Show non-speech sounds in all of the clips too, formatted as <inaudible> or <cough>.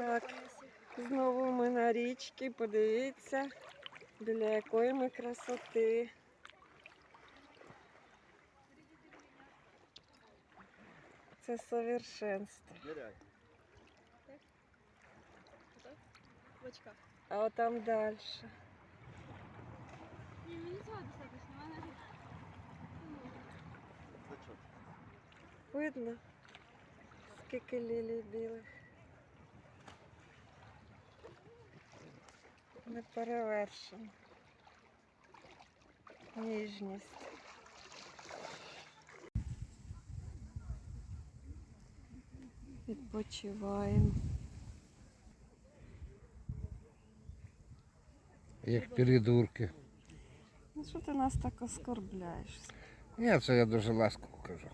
Так, знову ми на річці, подивіться, біля якої ми красоти. Це совершенство. А от там далі. Видно, скільки лілій білих. Не перевершено. Ніжність. Відпочиваємо. Як придурки. Ну що ти нас так оскорбляєш? Ні, це я дуже ласково кажу.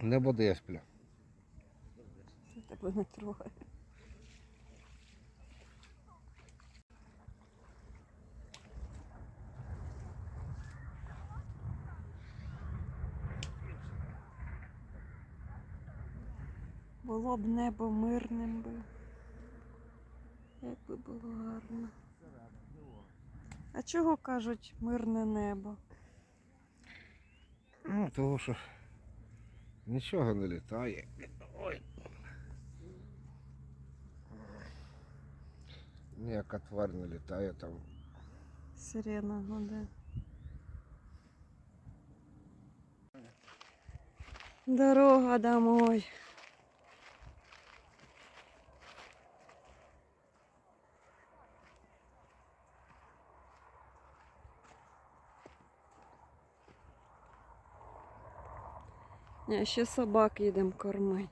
Не буду я сплю. Я тебе не трогаю. Було б небо мирним би. Як би було гарно. А чого кажуть мирне небо? Ну, тому що нічого не літає. Ой. Ніяка тварь не літає там. Сирена гуде. Дорога домой. Ні, ще собак їдемо кормити.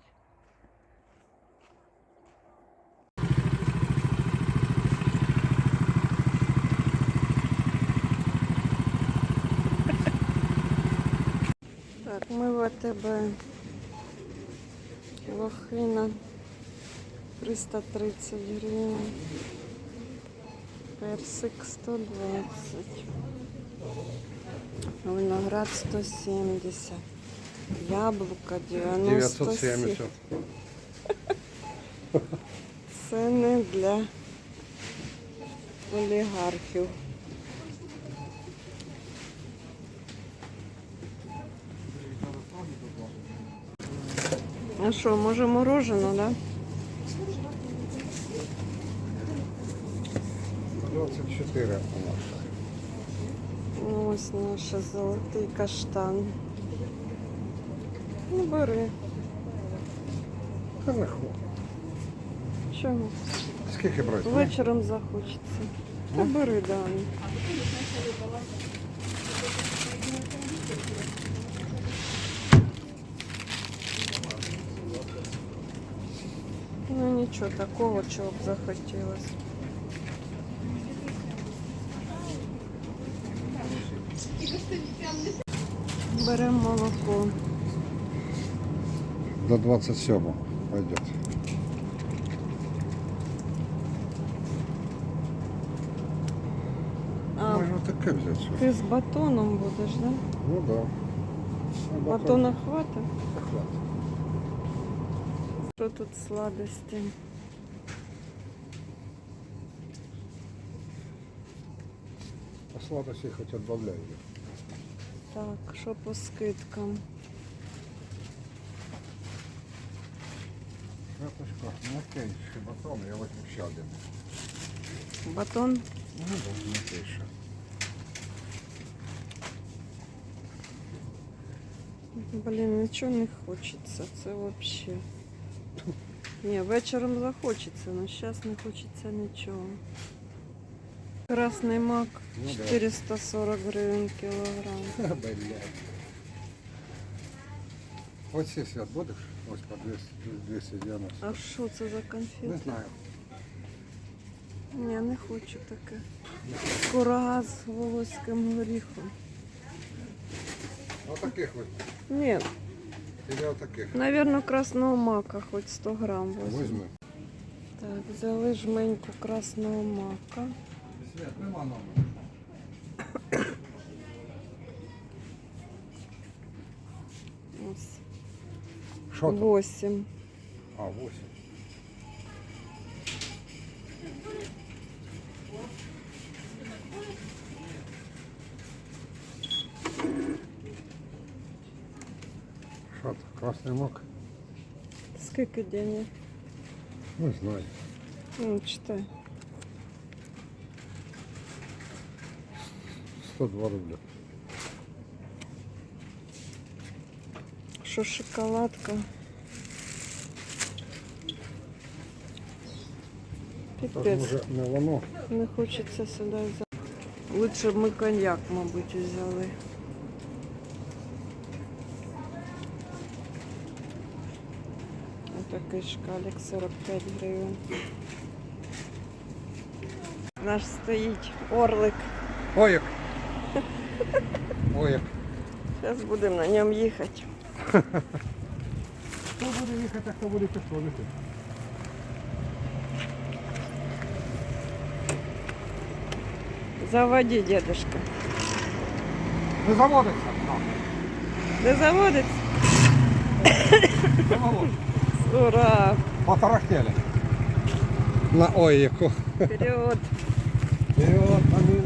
Так, ми в АТБ. Лохина 330 гривень. Персик 120. Виноград 170. Яблука 97. 970. <laughs> Це не для олігархів. А що, може морожено, да? 24 наша. Ну, Ось наш золотий каштан. Ну, бери. Та не ху. Чому? Скільки брати? Вечором захочеться. Та бери, Дан. Ну нічого такого, чого б захотілося. Беремо молоко. До 27 пойдет. А, Можна таке взяти. що? ти з батоном будеш, да? Ну да. Ну, Батона хватить? Та хватить. Що тут сладості? А сладості хоч відбавляю. Так, що по скидкам? Карточка, м'який, ще батон, я возьму ще один. Батон? Ну, да, м'який ще. Блін, нічого не хочеться. Це взагалі. Ні, вечором захочеться, але зараз не хочеться нічого. Красний мак Ну да. 440 гривень кілограм. Ха, <laughs> Блядь. Оці свят будеш? Ось по 200, 290. А що це за Не знаю. Ні, не хочу таке. Курага з волоським горіхом. Отаких ось. Ні, Или отаких. Навірно, красного мака, хоч 100 грам возьму. Возьми. Так, взяли жменьку красного мака. Свет, нема номера. Що там? 8. А, 8. Що це, красний мак? Скільки денег? Не знаю. Ну, читай. 102 рубля. Що шоколадка? Тож Піпець. може не воно. Не хочеться сюди взяти. Лучше б ми коньяк, мабуть, взяли. Отакий шкалік 45 гривень. Наш стоїть орлик. Ой, як. <laughs> Зараз будемо на ньому їхати. Хто буде їхати, а хто буде підходити? Заводи, дедушка. Не заводиться. Не заводиться? Не заводиться. Ура! Потарахтели. На ой, яку. Вперед! І от Аміна.